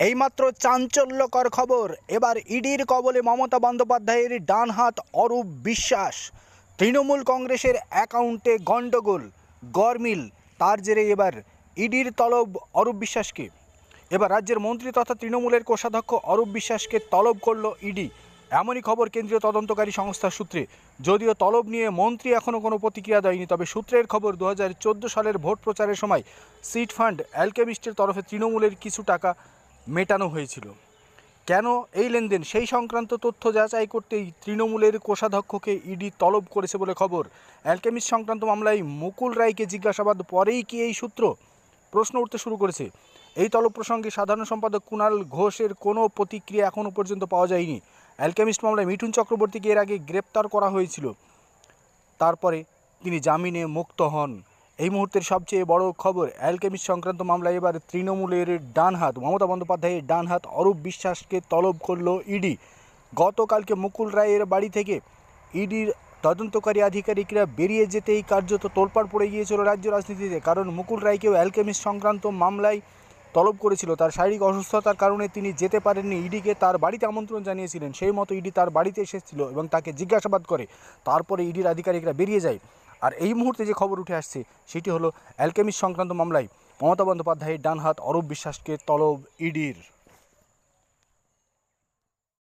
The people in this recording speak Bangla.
এইমাত্র চাঞ্চল্যকর খবর। এবার ইডির কবলে মমতা বন্দ্যোপাধ্যায়ের ডান হাত অরূপ বিশ্বাস। তৃণমূল কংগ্রেসের অ্যাকাউন্টে গণ্ডগোল, গরমিল। তার জেরে এবার ইডির তলব অরূপ বিশ্বাসকে। এবার রাজ্যের মন্ত্রী তথা তৃণমূলের কোষাধ্যক্ষ অরূপ বিশ্বাসকে তলব করল ইডি। এমনই খবর কেন্দ্রীয় তদন্তকারী সংস্থার সূত্রে। যদিও তলব নিয়ে মন্ত্রী এখনও কোনো প্রতিক্রিয়া দেয়নি, তবে সূত্রের খবর দু হাজার চোদ্দ সালের ভোট প্রচারের সময় সিট ফান্ড অ্যালকেমিস্টের তরফে তৃণমূলের কিছু টাকা মেটানো হয়েছিল। কেন এই লেনদেন? সেই সংক্রান্ত তথ্য যাচাই করতেই তৃণমূলের কোষাধ্যক্ষকে ইডি তলব করেছে বলে খবর। অ্যালকেমিস্ট সংক্রান্ত মামলায় মুকুল রায়কে জিজ্ঞাসাবাদ পরেই কি এই সূত্র? প্রশ্ন উঠতে শুরু করেছে। এই তলব প্রসঙ্গে সাধারণ সম্পাদক কুণাল ঘোষের কোনো প্রতিক্রিয়া এখনও পর্যন্ত পাওয়া যায়নি। অ্যালকেমিস্ট মামলায় মিঠুন চক্রবর্তীকে এর আগে গ্রেপ্তার করা হয়েছিল। তারপরে তিনি জামিনে মুক্ত হন। এই মুহূর্তের সবচেয়ে বড় খবর অ্যালকেমিস সংক্রান্ত মামলায় এবার তৃণমূলের ডান হাত মমতা বন্দ্যোপাধ্যায়ের ডান হাত অরূপ বিশ্বাসকে তলব করল ইডি গতকালকে মুকুল রায়ের বাড়ি থেকে ইডির তদন্তকারী আধিকারিকরা বেরিয়ে যেতেই কার্যত তোলপাড় পড়ে গিয়েছিল রাজ্য রাজনীতিতে, কারণ মুকুল রায়কেও অ্যালকেমিস্ট সংক্রান্ত মামলায় তলব করেছিল। তার শারীরিক অসুস্থতার কারণে তিনি যেতে পারেননি ইডিকে তার বাড়িতে আমন্ত্রণ জানিয়েছিলেন। সেই মতো ইডি তার বাড়িতে এসেছিল এবং তাকে জিজ্ঞাসাবাদ করে। তারপরে ইডির আধিকারিকরা বেরিয়ে যায়। আর এই মুহূর্তে যে খবর উঠে আসছে, সেটি হলো অ্যালকেমিস সংক্রান্ত মামলায় মমতা বন্দ্যোপাধ্যায়ের ডান হাত অরূপ বিশ্বাসকে তলব ইডির।